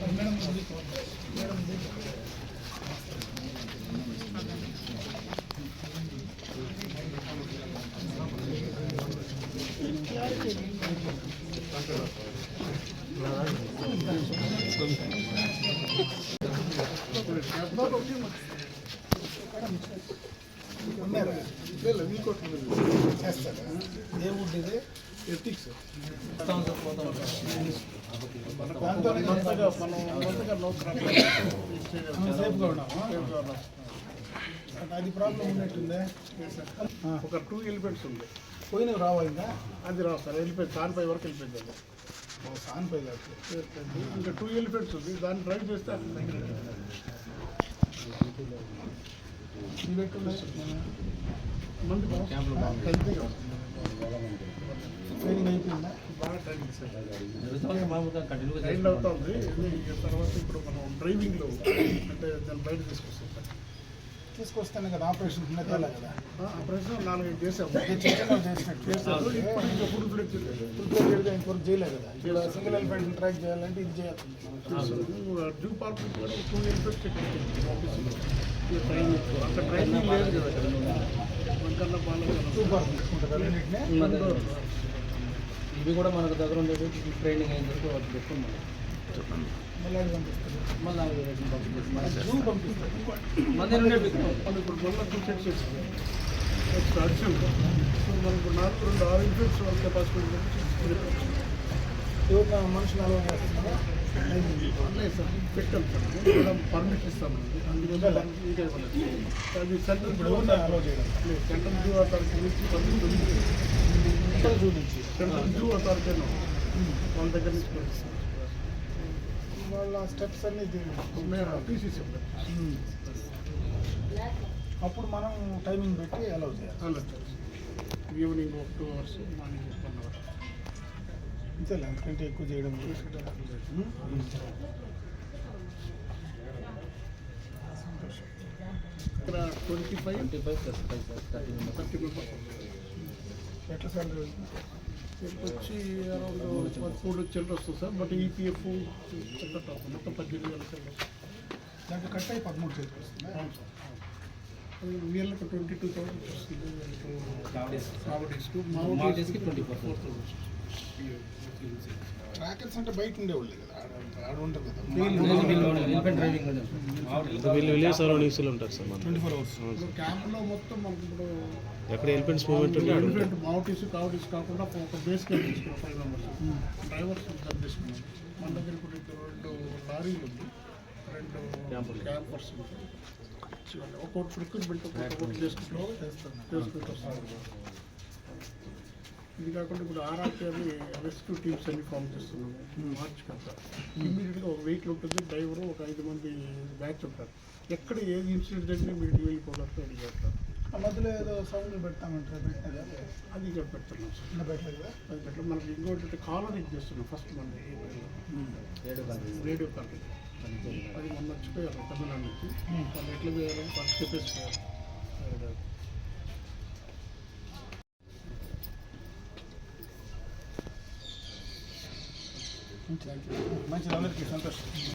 Madam చేస్తారా? ఏ wood ఇది? ఎథిక్స్. దాంతో మనం కొత్తగా సేఫ్గా ఉన్నాము? అది ప్రాబ్లం ఉన్నట్టుందే? ఒక టూ ఎలిమెంట్స్ ఉంది. పోయినవి రావా ఇంకా అది రావు సార్ వెళ్ళిపోయింది దాని పై వరకు వెళ్ళిపోయింది అది. ఓ సాన్ పై కాదు. ఇంకా టూ ఎలిమెంట్స్ ఉంది దాన్ని డ్రైవ్ చేస్తే. ట్రైనింగ్ అయిపోయిందా? బాగా ట్రైనింగ్ సార్ అవుతుంది తర్వాత ఇప్పుడు మనం డ్రైవింగ్లో అంటే దాన్ని బయట తీసుకొస్తాం. తీసుకొస్తేనే కదా ఆపరేషన్ కింద తేలా కదా. ఆ, ఆ ప్రశ్న నాలుగైదు చేసాము చికెన్ చేసినట్టు. చేసాము ఇప్పుడు ఇంకా ఫుడ్ ఫ్లెక్స్ ప్రిపేర్ ఇంతవరకు చేయలేదు కదా. ఇక్కడ సింగిల్ ఎలిఫెంట్ ట్రాక్ చేయాలంటే ఇది చేయాలి. పార్క్ టూ అక్కడ ట్రైనింగ్ లేదు కదా. తీసుకుంటారు ఇవి కూడా మనకు దగ్గర ఉండేది ట్రైనింగ్ అయిన తర్వాత పెట్టుకోండి మనం మళ్ళీ సో మనకు నాలుగు రెండు కెపాసిటీ మనుషులు అలవా చేస్తున్నారా సార్ పెట్టాం సార్ మేడం పర్మిట్ ఇస్తామండి అందువల్ల అది సెంట్రల్ లేదు సెంట్రల్ జూ అథారిటీ నుంచి పంపిస్తుంది జూ నుంచి సెంట్రల్ జూ అథారిటీ వాళ్ళ దగ్గర నుంచి పంపిస్తాం వాళ్ళ స్టెప్స్ అన్ని ఇది- మేము తీసేసి అప్పుడు మనం టైమింగ్ పెట్టి అలౌ చేయాలి ఈవినింగ్ ఒక two hours morning one hour అంతేలే అంతకంటే ఎక్కువ చేయడం ఇక్కడ twenty five twenty five plus five thirty members thirty members ఎట్లా సాలరీ వచ్చి అరౌండ్ మూడు చిల్లర వస్తుంది సార్ బట్ ఈపీఎఫ్ చక్కట మొత్తం పద్దెనిమిది వేల చిల్లర. దాంట్లో కట్ అయ్యి పదమూడు చేతికి వస్తుందా. అవును సార్. వీళ్ళకి ట్వంటీ టూ థౌసండ్ వస్తుంది. 24,000. ఫోర్ థౌసండ్ ట్రాకర్స్ అంటే బయట ఉండేవాళ్ళు కదా ఆడ ఉంటారు కదా. వీళ్ళు విలేజ్ సరౌండింగ్స్లో ఉంటారు సార్ ట్వంటీ ఫోర్ అవర్స్ క్యాంప్లో మొత్తం మనకి ఇప్పుడు ఎక్కడ ఎలిఫెంట్స్ మూమెంట్ ఉంటే ఆడ ఉంటారు కావటీస్ కాకుండా ఒక బేస్ క్యాంప్ తీసుకున్నాం ఫైవ్ మెంబర్స్ డ్రైవర్స్ మన దగ్గర ఇప్పుడు రెండు లారీలు ఉంది రెండు క్యాంపర్స్ రిక్రూట్మెంట్ ఇది కాకుండా ఇప్పుడు ఆర్ఆర్టీ అని రెస్క్యూ టీమ్స్ అన్ని ఫామ్ చేస్తున్నాము. మార్చ్ కదా ఇమీడియట్గా ఒక వెహికల్ ఉంటుంది డ్రైవరు ఒక ఐదు మంది బ్యాచ్ ఉంటారు. ఎక్కడ ఏది ఇన్సిడెంట్ జరిగినా మీరు వెళ్ళిపోవడానికి రెడీ చేస్తారు. ఆ మధ్యలో ఏదో సౌండ్ పెడతామంటారు అది ఇక్కడ పెడుతున్నాం సార్. అది పెట్టడం మనకి ఇంకోటి కాలర్ చేస్తున్నాం ఫస్ట్ మన రేడియో కాలర్. అది మొన్న వచ్చిపోయారు తమిళనాడు నుంచి. వాళ్ళు ఎట్లా చేయాలి వాళ్ళు మంచిది అందరికీ సంతోషం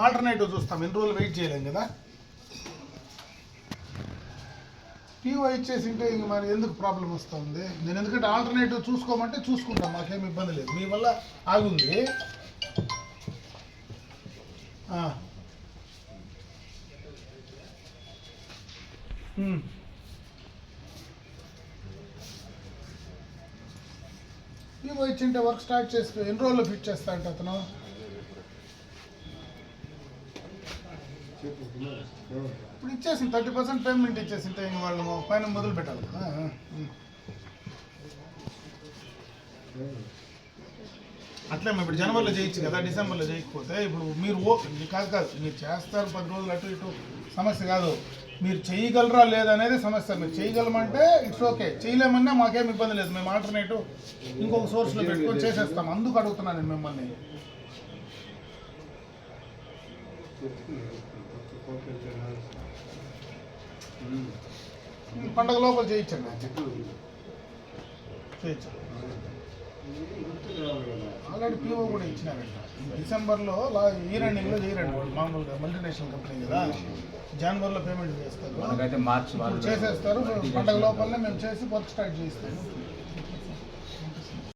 ఆల్టర్నేటివ్ చూస్తాం. ఎన్ని రోజులు వెయిట్ చేయలేం కదా? పీఓ ఇచ్చేసి ఉంటే ఇంక మరి ఎందుకు ప్రాబ్లం వస్తుంది? నేను ఎందుకంటే ఆల్టర్నేటివ్ చూసుకోమంటే చూసుకుంటాం. మాకేం ఇబ్బంది లేదు. మీ వల్ల ఆగుంది. ఆ. పీఓ ఇచ్చింటే వర్క్ స్టార్ట్ చేసి ఎన్ని రోజుల్లో ఫిట్ చేస్తా అంటే అతను? ఇప్పుడు ఇచ్చేసింది థర్టీ పర్సెంట్ పేమెంట్ ఇచ్చేసింటే ఇంక వాళ్ళు పైన మొదలు పెట్టాలి కదా. అట్లే మేము ఇప్పుడు జనవరిలో చేయొచ్చు కదా డిసెంబర్లో చేయకపోతే ఇప్పుడు మీరు ఓ కాదు కాదు మీరు చేస్తారు పది రోజులు అటు ఇటు సమస్య కాదు. మీరు చేయగలరా లేదనేది సమస్య. మీరు చేయగలమంటే ఇట్స్ ఓకే. చేయలేమన్నా మాకేం ఇబ్బంది లేదు. మేము ఆల్టర్నేటివ్ ఇంకొక సోర్స్లో పెట్టుకొని చేసేస్తాం. అందుకు అడుగుతున్నాను నేను మిమ్మల్ని. పండగ లోపల చేయించండి. చేయొచ్చు ఆల్రెడీ పీఓ కూడా ఇచ్చినారంట. డిసెంబర్లో లా ఈ రన్నింగ్లో చేయరండి మామూలుగా మల్టీనేషనల్ కంపెనీ కదా జనవరిలో పేమెంట్ చేస్తారు. మనకైతే మార్చి ఇప్పుడు చేసేస్తారు. పండగ లోపలనే మేము చేసి వర్క్ స్టార్ట్ చేస్తాము